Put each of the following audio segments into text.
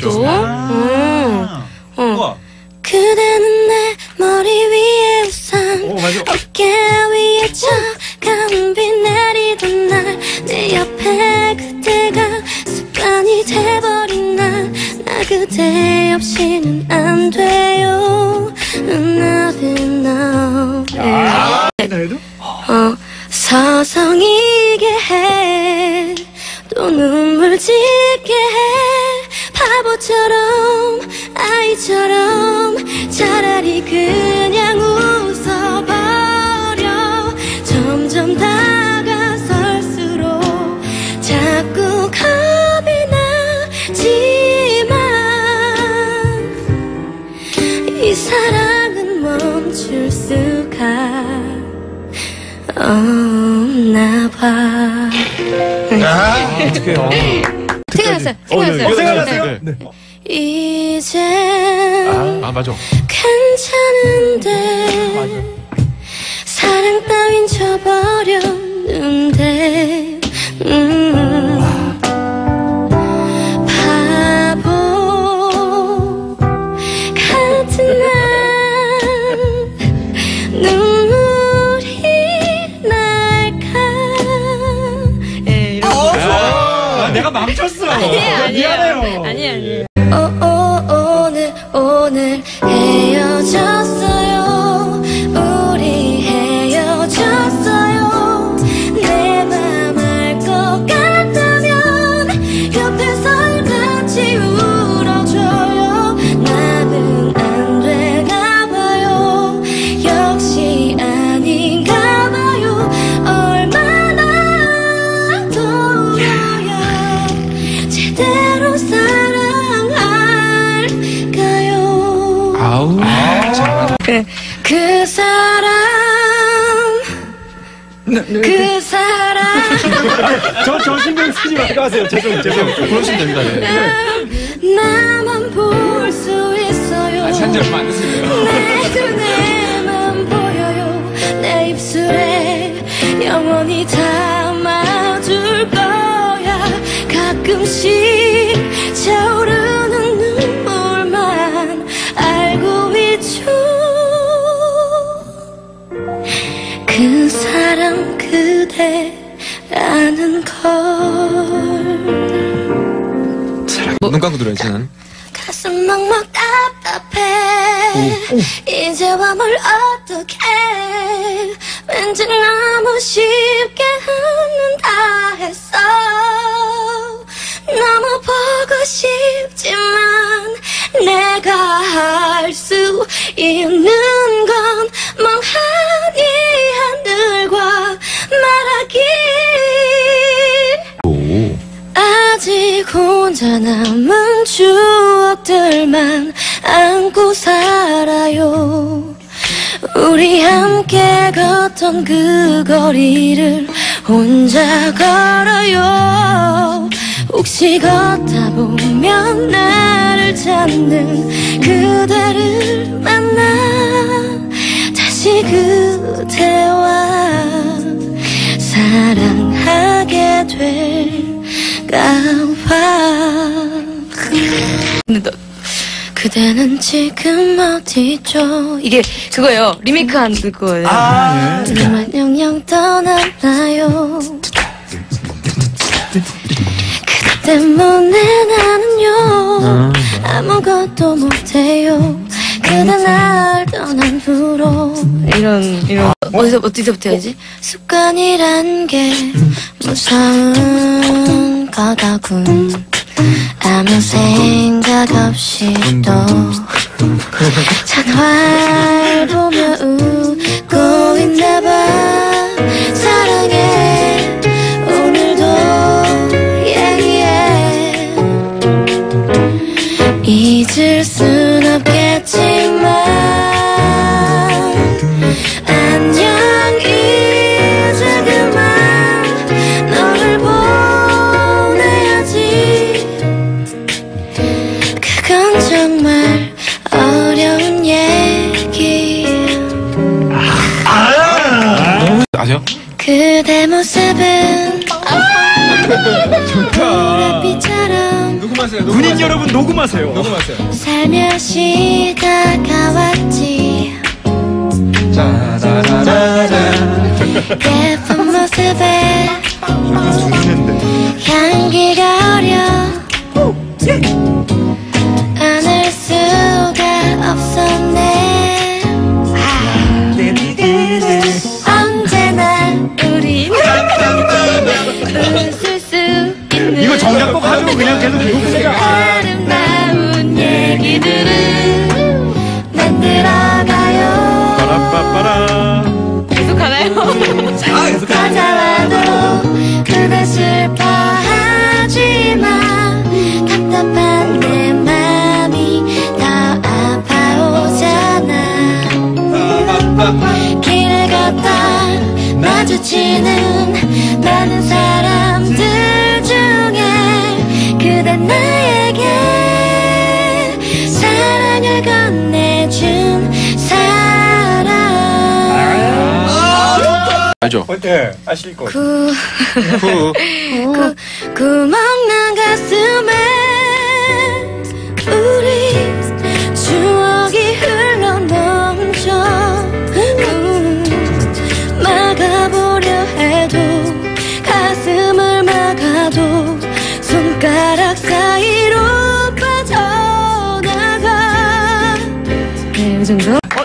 또. 음. 어. 그대는 내 머리 위에 우산 오, 맞아. 어깨 위에 차가운 비 내리던 날 내 옆에 그대가 습관이 돼버린 날 나 그대 없이는 안 돼요 Nothing now 그래도? 어, 서성이게 해, 또 눈물 짓게 해, 바보처럼, 아이처럼, 차라리 그냥 웃 맞아. 괜찮은데 사랑 따윈 져버렸는데 음. 바보 같은 날 눈물이 날까 예, 이런 아, 내가 망쳤어. 미안해요. 아니 아니. 그 사람, 저, 저 신경 쓰지 마세요. 죄송, 죄송. 그러시면 됩니다. 네. 나만 볼 수 있어요. 한잔만 안 드세요. 내 눈에만 보여요. 내 입술에 영원히 담아줄 거야. 가끔씩 감고 들어야지. 가슴 막막 답답해. 이제와 뭘 어떡해 왠지 너무 쉽게 웃는다 했어. 너무 보고 싶지만 내가 할 수 있는 건 아직 혼자 남은 추억들만 안고 살아요. 우리 함께 걷던 그 거리를 혼자 걸어요. 혹시 걷다 보면 나를 찾는 그대를 만나 다시 그대와 사랑하게 될 너 그대는 지금 어디죠? 이게 그거예요 리메이크한 그거예요. 정말 영영 떠났나요 그대 때문에 나는요 아무것도 못해요 그대 날 떠난 후로 이런 이런. 어디서 어디서부터 해야지? 습관이란 게 무서운 거다군. 아무 생각 없이 또 전화를 보며 웃고 있나 봐 누구 마세요? 군인 여러분 녹음하세요. 녹음하세요. 살며시 다가왔지 예쁜 모습에 향기가 어려 알죠? 네, 아실 거. 그, 후. 그, 구멍난 가슴에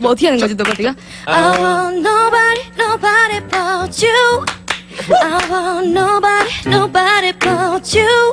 뭐 어떻게 하는 거지, 너가 네가? I want nobody, nobody but you I want nobody, nobody but you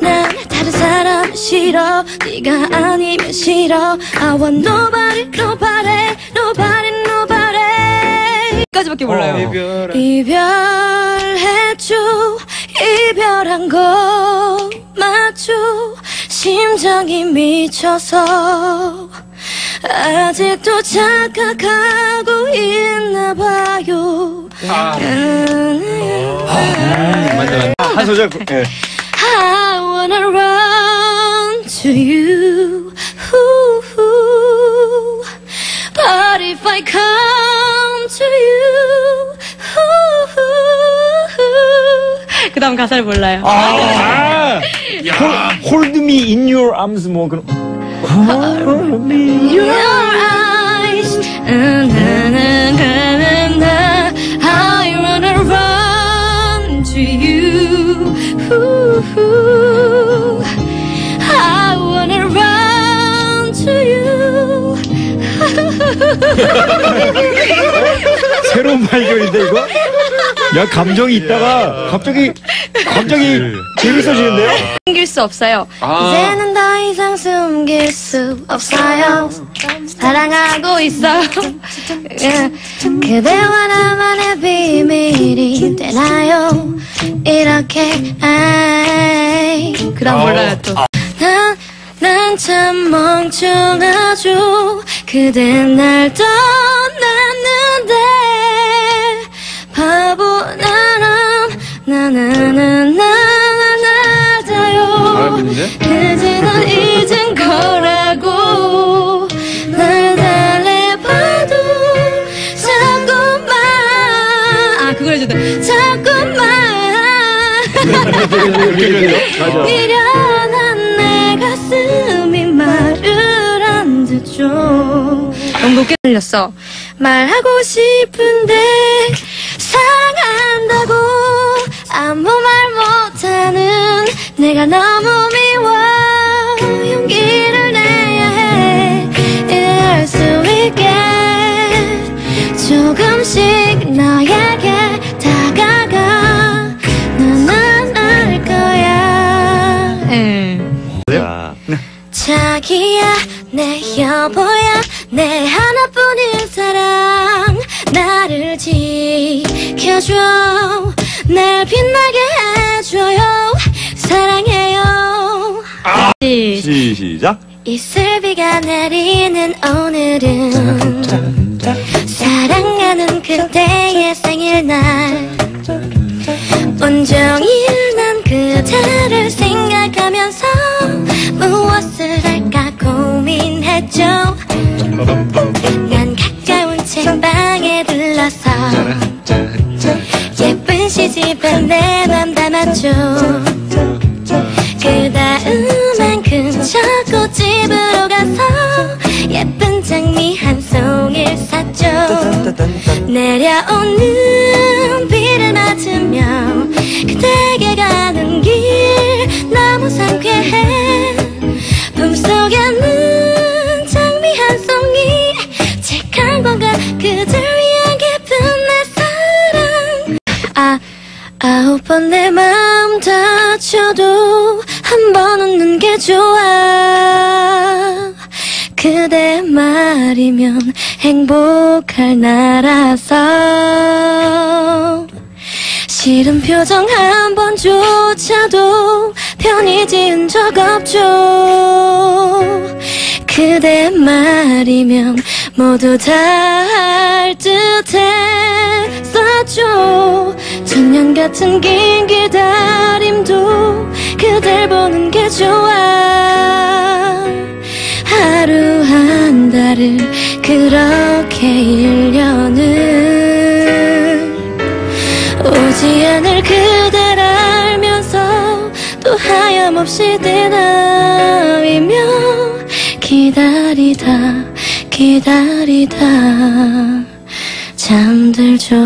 난 다른 사람 싫어 네가 아니면 싫어 I want nobody, nobody, nobody, nobody 까지밖에 몰라요 이별했죠 이별한 거 맞죠 심장이 미쳐서 아직도 착각하고 있나 봐요 한 소절. 예. I wanna run to you But if I come to you 그 다음 가사를 몰라요 아, 홀, hold me in your arms 뭐 그런. Hold me in your eyes 나나나나나 I wanna run to you I wanna run to you 새로운 발견인데 이거? 야 감정이 있다가 갑자기 갑자기 재밌어지는데요? 숨길 수 없어요 아. 이제는 더 이상 숨길 수 없어요. 사랑하고 있어. 예. 그대와 나만의 비밀이 되나요? 이렇게 그 다음 몰라요 또 난 참 멍청하죠. 그대 날 떠났는데. 바보 나랑 나나나나 그지는 잊은 거라고 날 달래봐도 자꾸만 아 그걸 해줘도 자꾸만 미련한 내 가슴이 말을 안 듣죠. 너무 들렸어. 말하고 싶은데 사랑한다고 내가 너무 미워. 용기를 내야 해. 이럴 수 있게. 조금씩 너에게 다가가. 넌안알 거야. 자기야 내 여보야 내 하나뿐인 사랑. 나를 지켜줘. 날 빛나게 해줘요 시작. 이슬비가 내리는 오늘은 사랑하는 그대 내려오는 비를 맞으며 그대에게 가는 길 너무 상쾌해. 품속에 는 장미 한 송이 칙한 건가 그댈 위한 깊은 내 사랑. 아 아홉 번 내 마음 다쳐도 한 번 웃는 게 좋아 말이면 행복할 나라서. 싫은 표정 한 번조차도 편히 지은 적 없죠. 그대 말이면 모두 다 할 듯했었죠. 천년 같은 긴 기다림도 그댈 보는 게 좋아. 하루 한 달을 그렇게 1년을 오지 않을 그댈 알면서 또 하염없이 대나이며 기다리다 기다리다. 잠들죠